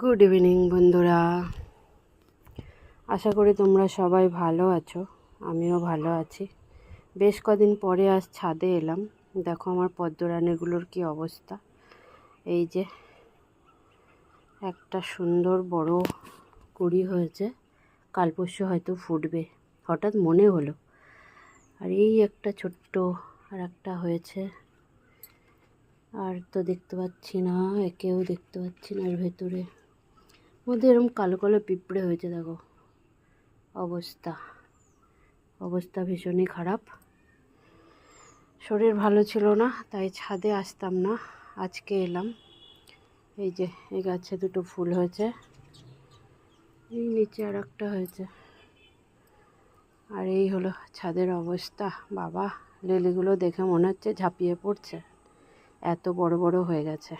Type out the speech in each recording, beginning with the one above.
Good evening বন্ধুরা। আশা করি তোমরা সবাই ভালো আছো, আমিও ভালো আছি। বেশ কদিন পরে আজ ছাদে এলাম। দেখো আমার পদ্মরানীগুলোর কি অবস্থা। এই যে একটা সুন্দর বড় কুড়ি হয়েছে, কাল পরশু হয়তো ফুটবে, হঠাৎ মনে হলো। আর এই একটা ছোট্ট আর একটা হয়েছে, আর তো দেখতে পাচ্ছি না, একেও দেখতে পাচ্ছি না এর ভেতরে। মধ্যে এরকম কালো কালো পিঁপড়ে হয়েছে, দেখো। অবস্থা। অবস্থা ভীষণই খারাপ। শরীর ভালো ছিল না, তাই ছাদে আসতাম না। আজকে এলাম। এই যে, এই গাছে দুটো ফুল হয়েছে। এই নিচে আর একটা হয়েছে। আর এই হলো ছাদের অবস্থা। বাবা, লিলিগুলো দেখে মনে হচ্ছে ঝাঁপিয়ে পড়ছে। এত বড় বড় হয়ে গেছে।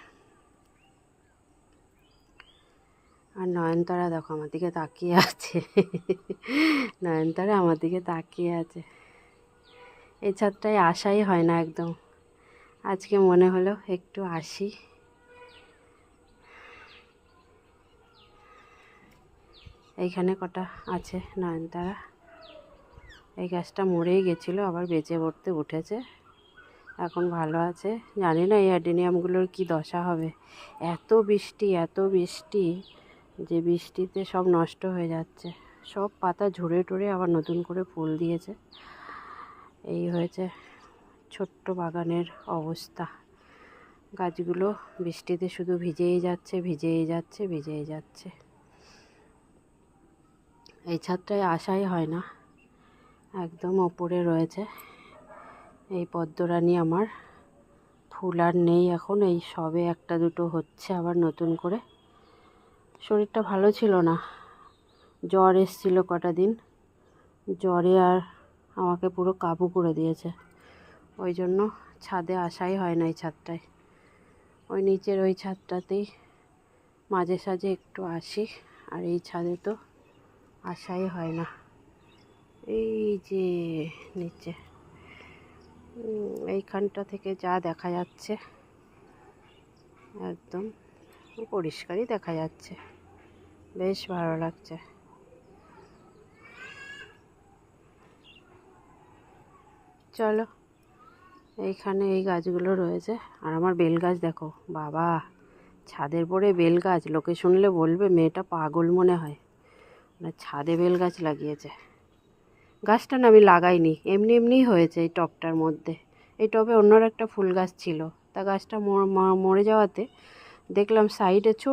আর নয়নতারা দেখো, আমার দিকে তাকিয়ে আছে। নয়নতারা আমার দিকে তাকিয়ে আছে। এই ছাদটায় আসাই হয় না একদম। আজকে মনে হলো একটু আসি। এইখানে কটা আছে নয়নতারা? এই গাছটা মরেই গেছিল, আবার বেঁচে পড়তে উঠেছে। এখন ভালো আছে। জানি না এই অ্যাডেনিয়ামগুলোর কি দশা হবে। এত বৃষ্টি এত বৃষ্টি। যে বৃষ্টিতে সব নষ্ট হয়ে যাচ্ছে। সব পাতা ঝরে টরে আবার নতুন করে ফুল দিয়েছে। এই হয়েছে ছোট্ট বাগানের অবস্থা। গাছগুলো বৃষ্টিতে শুধু ভিজেই যাচ্ছে ভিজেই যাচ্ছে ভিজেই যাচ্ছে। এই ছাদটায় আসাই হয় না। একদম ওপরে রয়েছে। এই পদ্মরানী আমার। ফুল আর নেই এখন। এই সবে একটা দুটো হচ্ছে আবার নতুন করে। শরীরটা ভালো ছিল না। জ্বর এসছিল কটা দিন। জ্বরে আর আমাকে পুরো কাবু করে দিয়েছে। ওই জন্য ছাদে আসাই হয় না এই ছাদটায়। ওই নিচের ওই ছাদটাতেই মাঝে সাঝে একটু আসি, আর এই ছাদে তো আসাই হয় না। এই যে নিচে। এইখানটা থেকে যা দেখা যাচ্ছে, একদম পরিষ্কারই দেখা যাচ্ছে। বেশ ভালো লাগছে। চলো, এইখানে এই গাছগুলো রয়েছে। আর আমার বেল গাছ দেখো, বাবা, ছাদের পরে বেল গাছ। লোকে শুনলে বলবে, মেয়েটা পাগল মনে হয়। মানে ছাদে বেল গাছ লাগিয়েছে। গাছটা না আমি লাগাইনি, এমনি এমনিই হয়েছে এই টবটার মধ্যে। এই টবে অন্যর একটা ফুল গাছ ছিল। তা গাছটা মরে যাওয়াতে দেখলাম সাইডে ছোট